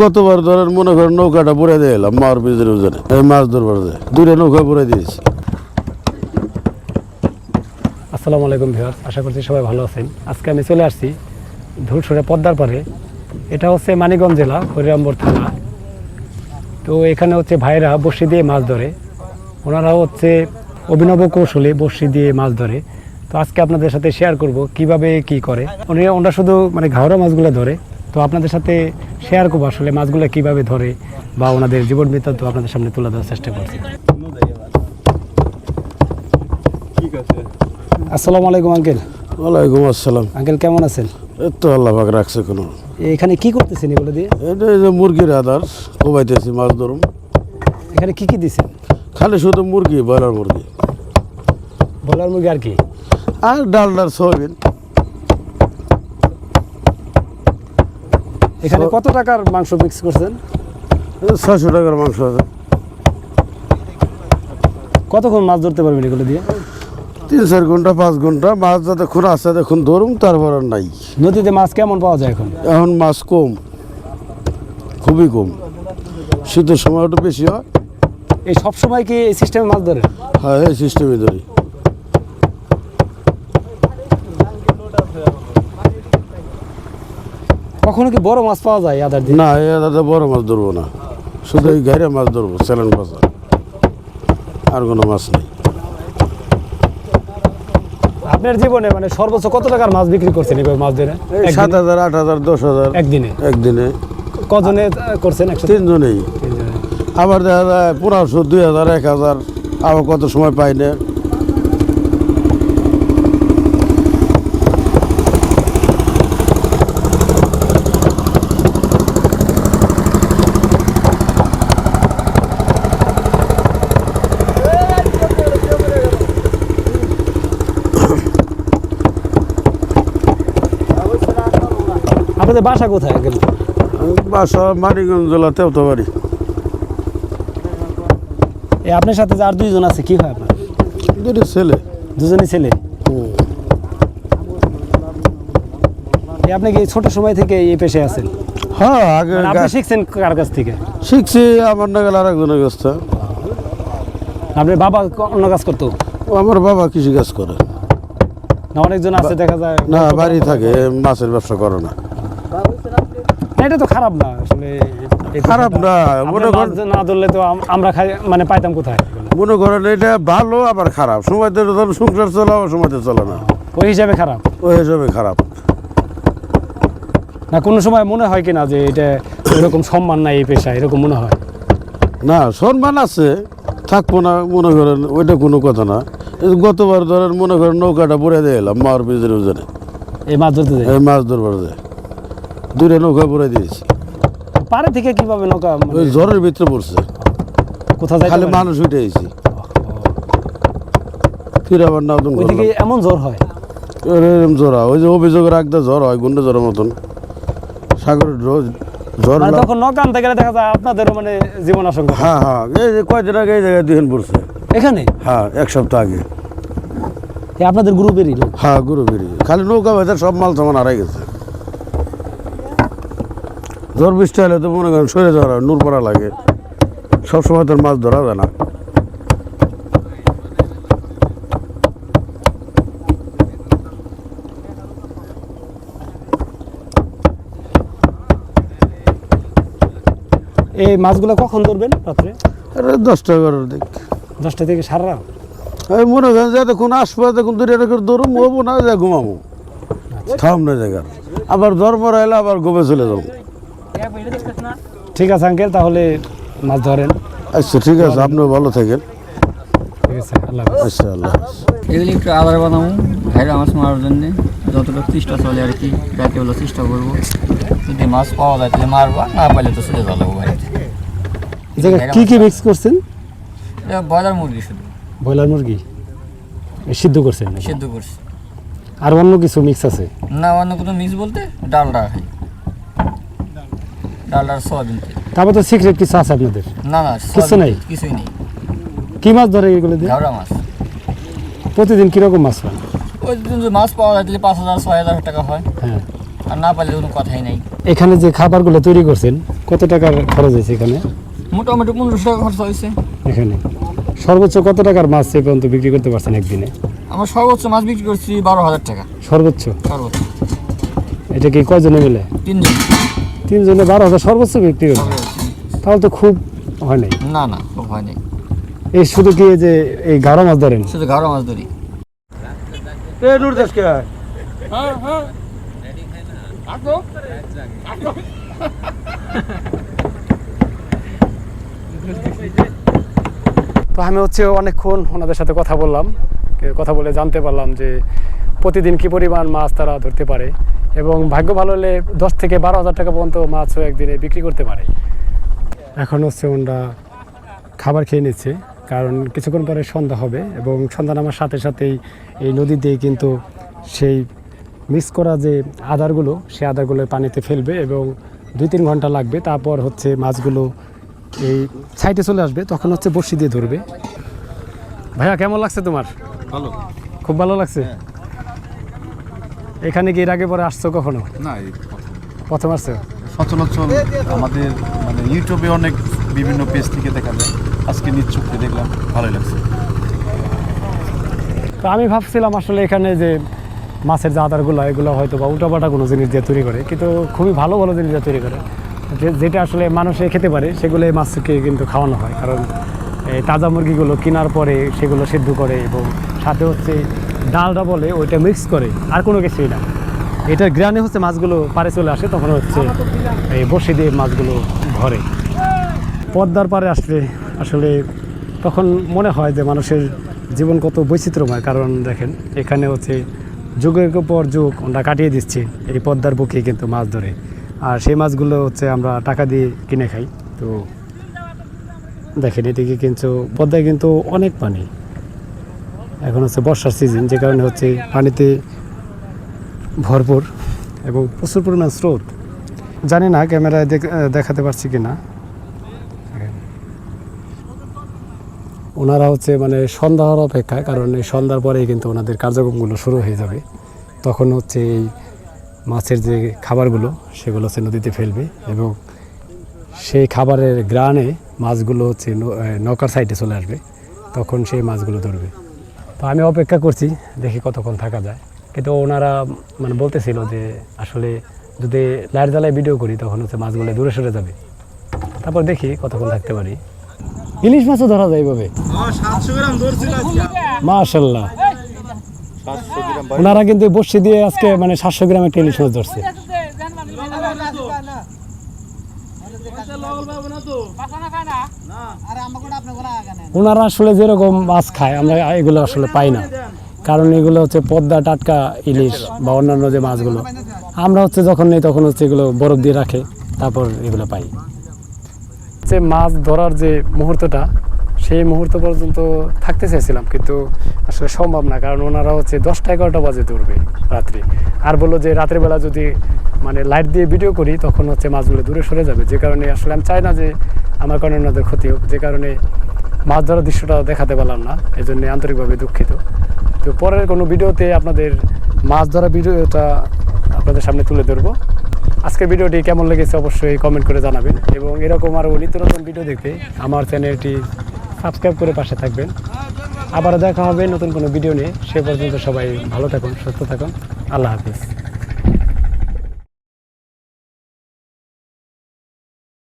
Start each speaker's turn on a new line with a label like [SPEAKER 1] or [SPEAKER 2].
[SPEAKER 1] গতবার ধরেন মনে করেন নৌকাটা পরে দিয়ে এলাম, মার ব্রিজের ওজনে এই মাছ ধরবার যায়। দুইটা নৌকা পরে দিয়েছি।
[SPEAKER 2] আসসালামু আলাইকুম ভিউয়ার্স, আশা করছি সবাই ভালো আছেন। আজকে আমি চলে আসছি ধূলসরে পদ্মার পারে এটা হচ্ছে মানিকগঞ্জ জেলা, হরিরামপুর থানা। তো এখানে হচ্ছে ভাইরা বড়শি দিয়ে মাছ ধরে। ওনারা হচ্ছে অভিনব কৌশলে বড়শি দিয়ে মাছ ধরে। তো আজকে আপনাদের সাথে শেয়ার করব কীভাবে কি করে। উনি ওনারা শুধু মানে ঘাওড়া মাছগুলো ধরে। তো আপনাদের সাথে শেয়ার করব আসলে মাছগুলো কীভাবে ধরে বা ওনাদের জীবন বৃত্তান্ত আপনাদের সামনে তুলে দেওয়ার চেষ্টা করছি। আসসালামু আলাইকুম আঙ্কেল
[SPEAKER 1] ওয়ালাইকুম আসসালাম।
[SPEAKER 2] আঙ্কেল কেমন আছেন?
[SPEAKER 1] এই তো আল্লাহ পাক রাখছে কোনো।
[SPEAKER 2] এখানে কি করতেছেন এগুলো দিয়ে?
[SPEAKER 1] এটা এই যে মুরগির আদার কোবাইতেছি মাছ ধরুন
[SPEAKER 2] এখানে কি কি দিছেন?
[SPEAKER 1] খালি শুধু মুরগি ব্রয়লার মুরগি।
[SPEAKER 2] বলার মুরগি আর কি?
[SPEAKER 1] আর ডাল ডাল সয়াবিন।
[SPEAKER 2] এখানে কত টাকার মাংস মিক্স করছেন?
[SPEAKER 1] ছয়শো টাকার মাংস আছে।
[SPEAKER 2] কতক্ষণ মাছ ধরতে পারবেন এগুলো দিয়ে?
[SPEAKER 1] তিন চার ঘণ্টা পাঁচ ঘণ্টা। মাছ যাতে খুন আছে দেখুন ধরুন তারপর আর নাই।
[SPEAKER 2] নদীতে মাছ কেমন পাওয়া যায় এখন?
[SPEAKER 1] এখন মাছ কম খুবই কম। শীতের সময় একটু বেশি হয়।
[SPEAKER 2] এই সব সময় কি এই সিস্টেমে মাছ ধরে?
[SPEAKER 1] হ্যাঁ এই সিস্টেমে ধরি।
[SPEAKER 2] কখনো কি বড় মাছ পাওয়া যায় আদার দিয়ে
[SPEAKER 1] না এ দাদা বড় মাছ ধরবো না। শুধু এই গাইরে মাছ ধরবো স্যালেন মাছ আর কোনো মাছ নেই।
[SPEAKER 2] আপনার জীবনে মানে সর্বোচ্চ কত টাকার মাছ বিক্রি করছেন এভাবে মাছ ধরে?
[SPEAKER 1] এই সাত হাজার আট হাজার দশ হাজার।
[SPEAKER 2] একদিনে?
[SPEAKER 1] একদিনে।
[SPEAKER 2] কজনে করছেন একসাথে?
[SPEAKER 1] তিনজনেই। আবার দেখা যায় পনেরোশো দুই হাজার এক হাজার। আবার কত সময় পাই না।
[SPEAKER 2] আপনাদের বাসা কোথায় আঙ্কেল
[SPEAKER 1] বাসা মানিগঞ্জ জেলা
[SPEAKER 2] এই আপনার সাথে যে আর দুইজন আছে কি হয় আপনার?
[SPEAKER 1] দুটো ছেলে।
[SPEAKER 2] দুজনই ছেলে? আপনি কি ছোট সময় থেকে এই পেশে আছেন?
[SPEAKER 1] হ্যাঁ আগে
[SPEAKER 2] মানে আপনি শিখছেন কার কাছ থেকে?
[SPEAKER 1] শিখছি আমার নাগাল আর একজনের কাছ।
[SPEAKER 2] আপনার বাবা অন্য কাজ করতো?
[SPEAKER 1] আমার বাবা কৃষি কাজ করে।
[SPEAKER 2] না অনেকজন আছে দেখা যায়।
[SPEAKER 1] না বাড়ি থাকে মাছের ব্যবসা করে না,
[SPEAKER 2] এটা তো খারাপ না আসলে
[SPEAKER 1] খারাপ না, মনে করেন-
[SPEAKER 2] না ধরলে তো আমরা খাই মানে পাইতাম কোথায়?
[SPEAKER 1] মনে করেন এটা ভালো আবার খারাপ। সময়তে ধর সংসার চলে আবার সময়তে চলে না।
[SPEAKER 2] ওই হিসাবে খারাপ।
[SPEAKER 1] ওই হিসাবে খারাপ।
[SPEAKER 2] না কোনো সময় মনে হয় কিনা যে এটা এরকম সম্মান নাই এই পেশা এরকম মনে হয়?
[SPEAKER 1] না সম্মান আছে থাকব না মনে করেন ওইটা কোনো কথা না। গতবার ধরেন মনে করেন নৌকাটা পরে দিয়ে এলাম মার ব্রিজের ওজনে
[SPEAKER 2] এই মাছ ধরতে
[SPEAKER 1] এই মাছ ধরবার যায়। দুইটা নৌকা পরে দিয়েছি।
[SPEAKER 2] পারে থেকে কীভাবে নৌকা মানে
[SPEAKER 1] ওই ঝড়ের ভিতরে পড়ছে।
[SPEAKER 2] কোথাও যায়
[SPEAKER 1] খালি মানুষ উঠে ফিরে আবার নতুন
[SPEAKER 2] ওইদিকে এমন জ্বর হয়?
[SPEAKER 1] এরকম জ্বর হয়। ওই যে অভিযোগ রাখতে জ্বর হয় গুন্ডে জ্বরের মতন। সাগরের রোজ জ্বর
[SPEAKER 2] মানে তখন নৌকা আনতে গেলে দেখা যায় আপনাদেরও মানে জীবন আশঙ্কা
[SPEAKER 1] হ্যাঁ হ্যাঁ। এই যে কয়দিন আগে এই জায়গায় দিন পড়ছে।
[SPEAKER 2] এখানে?
[SPEAKER 1] হ্যাঁ এক সপ্তাহ আগে।
[SPEAKER 2] আপনাদের গ্রুপেরই?
[SPEAKER 1] হ্যাঁ গুরু বিড়ি খালি নৌকা বাজার সব মাল সামান হারাই গেছে। ঝড় বৃষ্টি হলে তো মনে করেন সরে যাওয়া নূর পড়া লাগে। সবসময় তোর মাছ ধরা যায় না।
[SPEAKER 2] এই মাছগুলো কখন ধরবেন রাত্রে?
[SPEAKER 1] দশটা এগারোর দিক।
[SPEAKER 2] দশটা থেকে সারা রাত?
[SPEAKER 1] আমি মনে করেন যে দেখুন আসব দেখুন দূরে রেখে দৌড়ুম হব না যা ঘুমাবো। থাম না জায়গার। আবার জ্বর মরা এলে আবার গোবে চলে যাব।
[SPEAKER 2] ঠিক আছে আঙ্কেল তাহলে মাছ ধরেন।
[SPEAKER 1] আচ্ছা ঠিক আছে আপনিও ভালো থাকেন।
[SPEAKER 2] ঠিক আছে আল্লাহ
[SPEAKER 1] আচ্ছা আল্লাহ
[SPEAKER 3] এগুলি একটু আদার বানাবো ভাইরা মাছ মারার জন্যে যতটুকু চেষ্টা চলে আর কি রাতে হলো চেষ্টা করব। যদি মাছ পাওয়া যায় তাহলে মারবো না পাইলে তো চলে যাব বাড়িতে
[SPEAKER 2] কি কি মিক্স করছেন?
[SPEAKER 3] ব্রয়লার মুরগি শুধু।
[SPEAKER 2] ব্রয়লার মুরগি? সিদ্ধ করছেন?
[SPEAKER 3] সেদ্ধ করছি।
[SPEAKER 2] আর অন্য কিছু মিক্স আছে?
[SPEAKER 3] না অন্য কোনো মিক্স বলতে ডাল ডালটা সয়াবিন তেল।
[SPEAKER 2] তারপর তো সিক্রেট কিছু আছে আপনাদের?
[SPEAKER 3] না না
[SPEAKER 2] কিছু নাই?
[SPEAKER 3] কিছুই নেই।
[SPEAKER 2] কি মাছ ধরে এগুলো দিয়ে?
[SPEAKER 3] ঘাওড়া মাছ।
[SPEAKER 2] প্রতিদিন কীরকম মাছ পান
[SPEAKER 3] ওই দিন যদি মাছ পাওয়া যায় তাহলে পাঁচ হাজার ছয় হাজার টাকা হয়।
[SPEAKER 2] হ্যাঁ।
[SPEAKER 3] আর না পাইলে কোনো কথাই নেই।
[SPEAKER 2] এখানে যে খাবারগুলো তৈরি করছেন কত টাকার খরচ হয়েছে এখানে?
[SPEAKER 3] মোটামুটি পনেরোশো টাকা খরচা হয়েছে।
[SPEAKER 2] এখানে। সর্বোচ্চ কত টাকার মাছ এ পর্যন্ত বিক্রি করতে পারছেন একদিনে?
[SPEAKER 3] আমরা সর্বোচ্চ মাছ বিক্রি করছি বারো হাজার টাকা।
[SPEAKER 2] সর্বোচ্চ?
[SPEAKER 3] সর্বোচ্চ।
[SPEAKER 2] এটা কি কয়জনে মিলে?
[SPEAKER 3] তিনজন।
[SPEAKER 2] তিনজনে বারো হাজার সর্বোচ্চ বিক্রি হলো। তাহলে তো খুব হয় নাই।
[SPEAKER 3] না না খুব হয় নাই।
[SPEAKER 2] এই শুধু কি যে এই গাঢ় মাছ ধরেন?
[SPEAKER 3] শুধু গাড়ো মাছ ধরি।
[SPEAKER 2] তো আমি হচ্ছে অনেকক্ষণ ওনাদের সাথে কথা বললাম কথা বলে জানতে পারলাম যে প্রতিদিন কি পরিমাণ মাছ তারা ধরতে পারে এবং ভাগ্য ভালো হলে দশ থেকে বারো হাজার টাকা পর্যন্ত মাছও একদিনে বিক্রি করতে পারে। এখন হচ্ছে ওনারা খাবার খেয়ে নিচ্ছে, কারণ কিছুক্ষণ পরে সন্ধ্যা হবে এবং সন্ধ্যা নামার সাথে সাথেই এই নদী দিয়ে কিন্তু সেই মিক্স করা যে আদারগুলো, সেই আদারগুলো পানিতে ফেলবে এবং দুই তিন ঘণ্টা লাগবে। তারপর হচ্ছে মাছগুলো এই সাইডে চলে আসবে তখন হচ্ছে বড়শি দিয়ে ধরবে। ভাইয়া কেমন লাগছে তোমার?
[SPEAKER 4] ভালো।
[SPEAKER 2] খুব ভালো লাগছে? এখানে কি এর আগে পরে আসছো কখনো?
[SPEAKER 4] না প্রথম।
[SPEAKER 2] আসছো?
[SPEAKER 4] সচরাচর আমাদের মানে ইউটিউবে অনেক বিভিন্ন পেজ থেকে দেখা যায়। আজকে চোখে দেখলাম ভালোই লাগছে।
[SPEAKER 2] তো আমি ভাবছিলাম আসলে এখানে যে মাছের যে আদারগুলো এগুলো হয়তো বা উল্টাপাল্টা কোনো জিনিস দিয়ে তৈরি করে কিন্তু খুবই ভালো ভালো জিনিস দিয়ে তৈরি করে। যেটা আসলে মানুষে খেতে পারে সেগুলো মাছকে কিন্তু খাওয়ানো হয়। কারণ এই তাজা মুরগিগুলো কেনার পরে সেগুলো সেদ্ধ করে এবং সাথে হচ্ছে ডালটা বলে ওইটা মিক্স করে, আর কোনো কিছুই না। এটার গ্রানে হচ্ছে মাছগুলো পারে চলে আসে, তখন হচ্ছে এই বসে দিয়ে মাছগুলো ধরে। পদ্মার পারে আসলে আসলে তখন মনে হয় যে মানুষের জীবন কত বৈচিত্র্যময়। কারণ দেখেন, এখানে হচ্ছে যুগের পর যুগ আমরা কাটিয়ে দিচ্ছি, এই পদ্মার বুকে কিন্তু মাছ ধরে। আর সেই মাছগুলো হচ্ছে আমরা টাকা দিয়ে কিনে খাই। তো দেখেন এদিকে কিন্তু পদ্মায় কিন্তু অনেক পানি। এখন হচ্ছে বর্ষার সিজন যে কারণে হচ্ছে পানিতে ভরপুর এবং প্রচুর পরিমাণ স্রোত। জানি না ক্যামেরায় দেখাতে পারছি কি না ওনারা হচ্ছে মানে সন্ধ্যা হওয়ার অপেক্ষায়, কারণ এই সন্ধ্যার পরেই কিন্তু ওনাদের কার্যক্রমগুলো শুরু হয়ে যাবে। তখন হচ্ছে এই মাছের যে খাবারগুলো সেগুলো হচ্ছে নদীতে ফেলবে এবং সেই খাবারের গ্রানে মাছগুলো হচ্ছে নৌকার সাইডে চলে আসবে। তখন সেই মাছগুলো ধরবে। তো আমি অপেক্ষা করছি দেখি কতক্ষণ থাকা যায়। কিন্তু ওনারা মানে বলতেছিল যে আসলে যদি লাইট জ্বালায় ভিডিও করি তখন হচ্ছে মাছগুলো দূরে সরে যাবে। তারপর দেখি কতক্ষণ থাকতে পারি। ইলিশ মাছও ধরা যায় এইভাবে মাশাল্লাহ। ওনারা কিন্তু বসি দিয়ে আজকে মানে সাতশো গ্রাম একটা ইলিশ মাছ ধরছে ওনারা আসলে যেরকম মাছ খায় আমরা এগুলো আসলে পাই না। কারণ এগুলো হচ্ছে পদ্মা টাটকা ইলিশ বা অন্যান্য যে মাছগুলো। আমরা হচ্ছে যখন নেই তখন হচ্ছে এগুলো বরফ দিয়ে রাখে তারপর এগুলো পাই। যে মাছ ধরার যে মুহূর্তটা সেই মুহূর্ত পর্যন্ত থাকতে চাইছিলাম, কিন্তু আসলে সম্ভব না, কারণ ওনারা হচ্ছে দশটা এগারোটা বাজে ধরবে রাত্রি। আর বলল যে রাত্রিবেলা যদি মানে লাইট দিয়ে ভিডিও করি, তখন হচ্ছে মাছগুলো দূরে সরে যাবে। যে কারণে আসলে আমি চাই না যে আমার কারণে ওনাদের ক্ষতি হোক, যে কারণে মাছ ধরার দৃশ্যটা দেখাতে পারলাম না এই জন্য আন্তরিকভাবে দুঃখিত। তো পরের কোনো ভিডিওতে আপনাদের মাছ ধরা ভিডিওটা আপনাদের সামনে তুলে ধরবো। আজকের ভিডিওটি কেমন লেগেছে অবশ্যই কমেন্ট করে জানাবেন, এবং এরকম আরও নিত্য নতুন ভিডিও দেখতে আমার চ্যানেলটি সাবস্ক্রাইব করে পাশে থাকবেন। আবারও দেখা হবে নতুন কোনো ভিডিও নিয়ে। সে পর্যন্ত সবাই ভালো থাকুন, সুস্থ থাকুন। আল্লাহ হাফিজ।